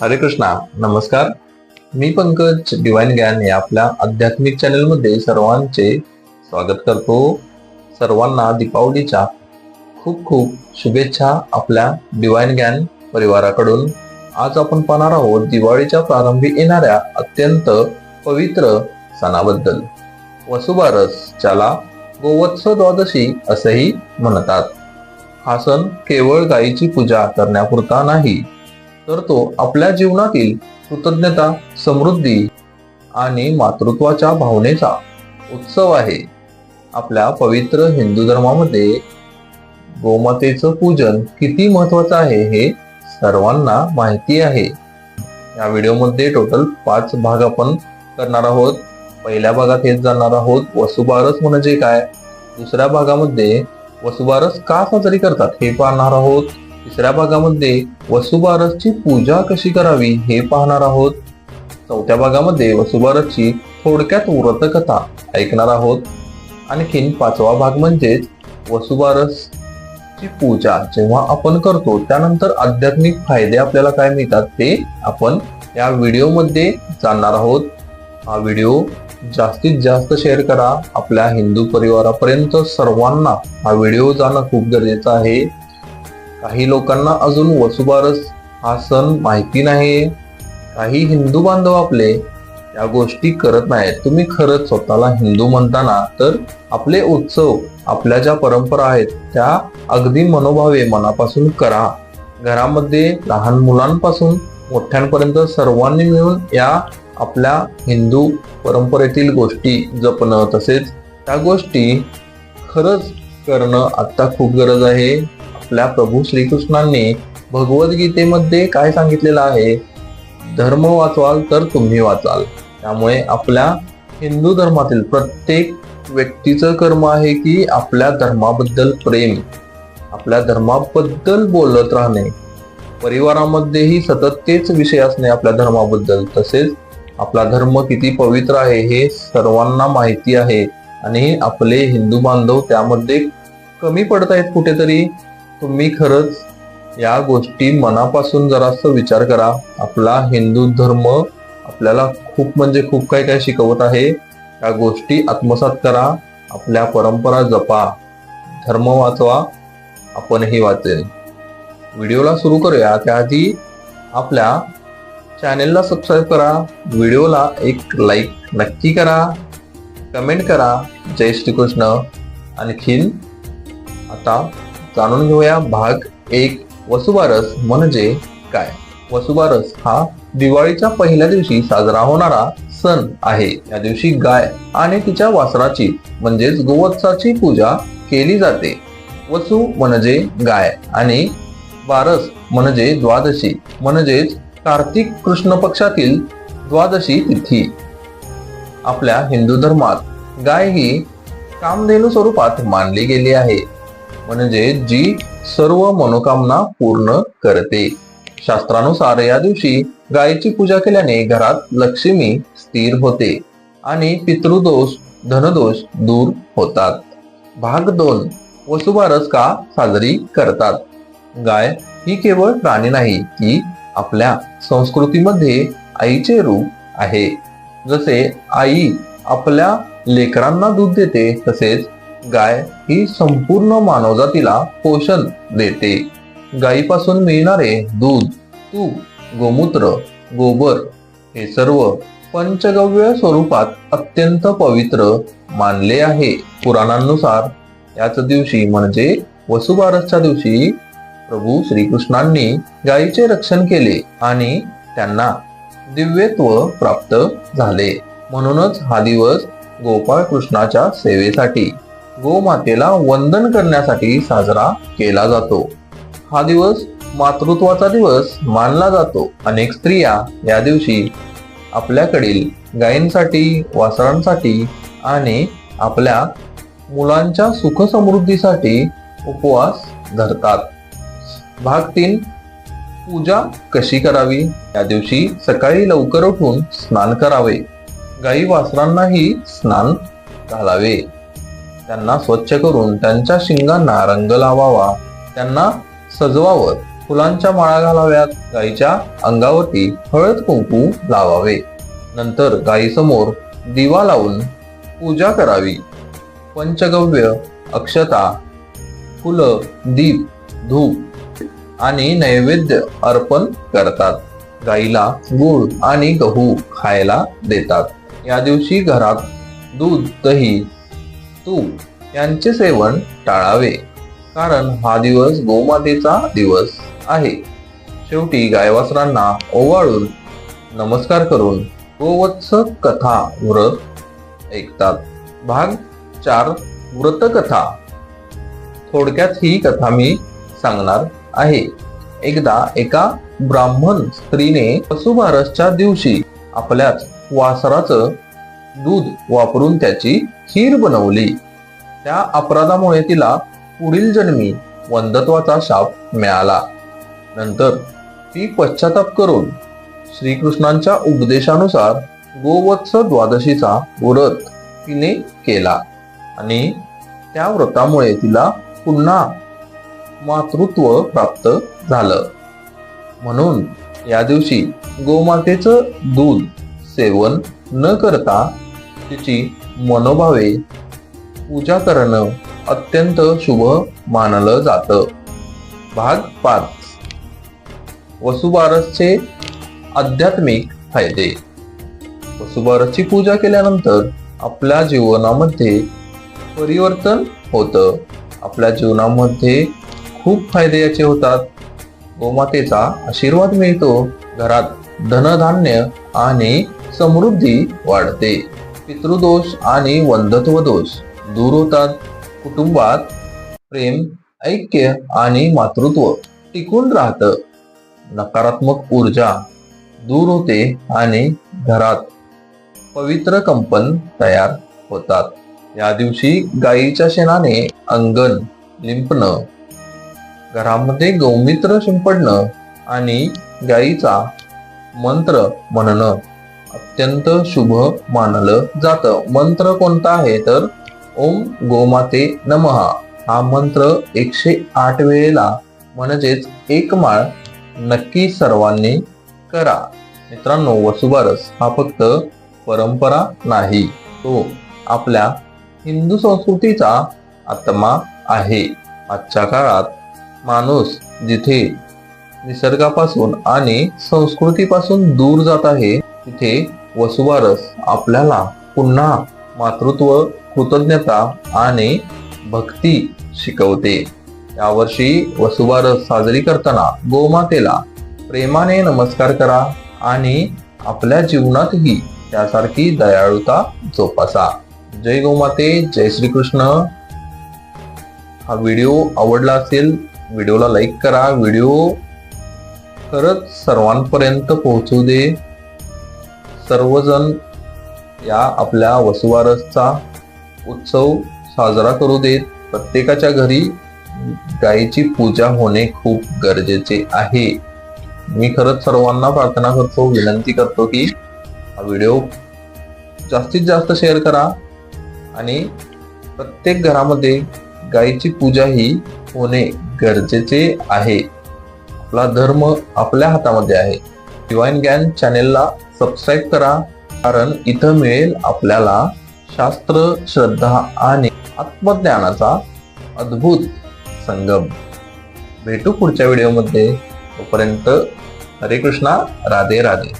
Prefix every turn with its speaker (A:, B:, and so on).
A: हरे कृष्णा नमस्कार. मी पंकज डिवाइन ज्ञान या आपल्या आध्यात्मिक चॅनलमध्ये सर्वांचे स्वागत करतो. सर्वांना दीपावलीच्या खूप खूप शुभेच्छा आपल्या डिवाइन ज्ञान परिवाराकडून. आज आपण पाहणार आहोत दिवाळीच्या प्रारंभी येणाऱ्या अत्यंत पवित्र सणाबद्दल. वसुबारस ज्याला गोवत्स द्वादशी असेही म्हणतात. हा सण केवळ गायीची पूजा करण्यापुरता नाही तर तो आपल्या जीवनातील कृतज्ञता समृद्धी आणि मातृत्वाच्या भावनेचा उत्सव आहे. आपल्या पवित्र हिंदू धर्मामध्ये गोमातेचं पूजन किती महत्वाचं आहे हे सर्वांना माहिती आहे. या व्हिडिओमध्ये टोटल पाच भाग आपण करणार आहोत. पहिल्या भागात हेच जाणार आहोत वसुबारस म्हणजे काय? दुसऱ्या भागामध्ये वसुबारस का साजरी करतात हे पाहणार आहोत. तिसऱ्या भागामध्ये वसुबारसची पूजा कशी करावी हे पाहणार आहोत. चौथ्या भागामध्ये वसुबारसची थोडक्यात व्रतकथा ऐकणार आहोत. आणखीन पाचवा भाग म्हणजेच वसुबारसची पूजा जेव्हा आपण करतो त्यानंतर आध्यात्मिक फायदे आपल्याला काय मिळतात ते आपण या व्हिडिओमध्ये जाणणार आहोत. हा व्हिडिओ जास्तीत जास्त शेअर करा. आपल्या हिंदू परिवारापर्यंत सर्वांना हा व्हिडिओ जाणं खूप गरजेचं आहे. काही लोकांना अजून वसुबारस हा सण माहिती नाही काही हिंदू बांधव आपले या गोष्टी करत नाहीत. तुम्ही खरंच स्वतःला हिंदू म्हणताना तर आपले उत्सव आपल्या ज्या परंपरा आहेत त्या अगदी मनोभावे मनापासून करा. घरामध्ये लहान मुलांपासून मोठ्यांपर्यंत सर्वांनी मिळून या आपल्या हिंदू परंपरेतील गोष्टी जपणं तसेच त्या गोष्टी खरंच करणं आत्ता खूप गरज आहे. आपल्या प्रभू श्रीकृष्णांनी भगवद्गीतेमध्ये काय सांगितलेलं आहे? धर्म वाचवाल तर तुम्ही वाचाल. त्यामुळे आपल्या हिंदू धर्मातील प्रत्येक व्यक्तीचं कर्म आहे की आपल्या धर्माबद्दल प्रेम आपल्या धर्माबद्दल बोलत राहणे. परिवारामध्येही सतत तेच विषय असणे आपल्या धर्माबद्दल. तसेच आपला धर्म किती पवित्र आहे हे सर्वांना माहिती आहे आणि आपले हिंदू बांधव त्यामध्ये कमी पडत आहेत कुठेतरी. तुम्ही खरंच या गोष्टी मनापासून जरासं विचार करा. आपला हिंदू धर्म आपल्याला खूप म्हणजे खूप काही काय शिकवत आहे. या गोष्टी आत्मसात करा. आपल्या परंपरा जपा. धर्म वाचवा. आपणही वाचेल. व्हिडिओला सुरू करूया. त्याआधी आपल्या चॅनेलला सबस्क्राईब करा. व्हिडिओला एक लाईक नक्की करा. कमेंट करा. जय श्रीकृष्ण. आणखीन आता जाणून घेऊया भाग एक वसुबारस म्हणजे काय? वसुबारस हा दिवाळीच्या पहिल्या दिवशी साजरा होणारा सण आहे. या दिवशी गाय आणि तिच्या वासराची म्हणजेच गोवत्साची पूजा केली जाते. वसु म्हणजे गाय आणि बारस म्हणजे द्वादशी म्हणजेच कार्तिक कृष्ण पक्षातील द्वादशी तिथी. आपल्या हिंदू धर्मात गाय ही कामधेनू स्वरूपात मानली गेली आहे. म्हणजे जी सर्व मनोकामना पूर्ण करते. शास्त्रानुसार या दिवशी गायीची पूजा केल्याने घरात लक्ष्मी स्थिर होते आणि पितृदोष धनदोष दूर होतात. भाग दोन वसुबारस का साजरी करतात? गाय ही केवळ प्राणी नाही ती आपल्या संस्कृतीमध्ये आईचे रूप आहे. जसे आई आपल्या लेकरांना दूध देते तसेच गाय ही संपूर्ण मानवजातीला पोषण देते. गायीपासून मिळणारे दूध तूप गोमूत्र गोबर हे सर्व पंचगव्य स्वरूपात अत्यंत पवित्र मानले आहे. पुराणांनुसार याच दिवशी म्हणजे वसुबारसच्या दिवशी प्रभू श्रीकृष्णांनी गायीचे रक्षण केले आणि त्यांना दिव्यत्व प्राप्त झाले. म्हणूनच हा दिवस गोपाळ कृष्णाच्या सेवेसाठी गोमातेला वंदन करण्यासाठी साजरा केला जातो. हा दिवस मातृत्वाचा दिवस मानला जातो. अनेक स्त्रिया या दिवशी आपल्याकडील गायींसाठी वासरांसाठी आणि आपल्या मुलांच्या सुखसमृद्धीसाठी उपवास धरतात. भाग तीन पूजा कशी करावी? या दिवशी सकाळी लवकर उठून स्नान करावे. गाई वासरांनाही स्नान घालावे. त्यांना स्वच्छ करून त्यांच्या शिंगांना रंग लावावा. त्यांना सजवावं फुलांच्या माळा घालाव्यात गाईच्या अंगावरती हळद कुंकू लावावे. नंतर गाईसमोर दिवा लावून पूजा करावी. पंचगव्य अक्षता फुलं दीप धूप आणि नैवेद्य अर्पण करतात. गाईला गुळ आणि गहू खायला देतात. या दिवशी घरात दूध दही तूप यांचे सेवन टाळावे. कारण हा दिवस गोमातेचा दिवस आहे. शेवटी गायवासरांना ओवाळून नमस्कार करून गोवत्स कथा व्रत ऐकतात. भाग चार व्रतकथा. थोडक्यात ही कथा मी सांगणार आहे. एकदा एका ब्राह्मण स्त्रीने वसुबारसच्या दिवशी आपल्याच वासराचं दूध वापरून त्याची खीर बनवली. त्या अपराधामुळे तिला पुढील जन्मी वंदत्वाचा शाप मिळाला. नंतर ती पश्चाताप करून श्रीकृष्णांच्या उपदेशानुसार गोवत्स द्वादशीचा व्रत तिने केला आणि त्या व्रतामुळे तिला पुन्हा मातृत्व प्राप्त झालं. म्हणून या दिवशी गोमातेचं दूध सेवन न करता तिची मनोभावे पूजा करणं अत्यंत शुभ मानलं जातं. भाग पाच. वसुबारसचे आध्यात्मिक फायदे. वसुबारसची पूजा केल्यानंतर आपल्या जीवनामध्ये परिवर्तन होतं. आपल्या जीवनामध्ये खूप फायदे याचे होतात. गोमातेचा आशीर्वाद मिळतो. घरात धनधान्य आणि समृद्धी वाढते. पितृदोष आणि वंदत्व दोष दूर होतात. कुटुंबात प्रेम ऐक्य आणि मातृत्व टिकून राहतं. नकारात्मक ऊर्जा दूर होते आणि घरात पवित्र कंपन तयार होतात. या दिवशी गायीच्या शेणाने अंगण लिंपणं घरामध्ये गौमित्र शिंपडणं आणि गायीचा मंत्र म्हणणं अत्यंत शुभ मानलं जातं. मंत्र कोणता आहे तर? ओम गोमाते नमहा हा मंत्र एकशे आठ वेळेला म्हणजेच एक माळ नक्की सर्वांनी करा. मित्रांनो वसुबारस हा फक्त परंपरा नाही तो आपल्या हिंदू संस्कृतीचा आत्मा आहे. आजच्या काळात माणूस जिथे निसर्गापासून आणि संस्कृतीपासून दूर जात आहे तिथे वसुवारस आपल्याला पुन्हा मातृत्व कृतज्ञता आणि भक्ती शिकवते. यावर्षी वसुबारस साजरी करताना गोमातेला प्रेमाने नमस्कार करा आणि आपल्या जीवनातही त्यासारखी दयाळुता जोपासा. जय गोमाते जय श्रीकृष्ण. हा व्हिडिओ आवडला असेल व्हिडिओला लाईक करा. व्हिडिओ खरंच सर्वांपर्यंत पोहोचू दे. सर्वजण या आपल्या वसुवारसचा उत्सव साजरा करू देत प्रत्येकाच्या घरी गायीची पूजा होणे खूप गरजेचे आहे. मी खरंच सर्वांना प्रार्थना करतो विनंती करतो की हा व्हिडिओ जास्तीत जास्त शेअर करा आणि प्रत्येक घरामध्ये गायीची पूजा ही होणे गरजेचे आहे. आपला धर्म आपल्या हातामध्ये आहे. डिवाईन ज्ञान चॅनेलला सबस्क्राईब करा कारण इथं मिळेल आपल्याला शास्त्र श्रद्धा आणि आत्मज्ञानाचा अद्भुत संगम. भेटू पुढच्या व्हिडिओमध्ये तोपर्यंत हरे कृष्णा राधे राधे.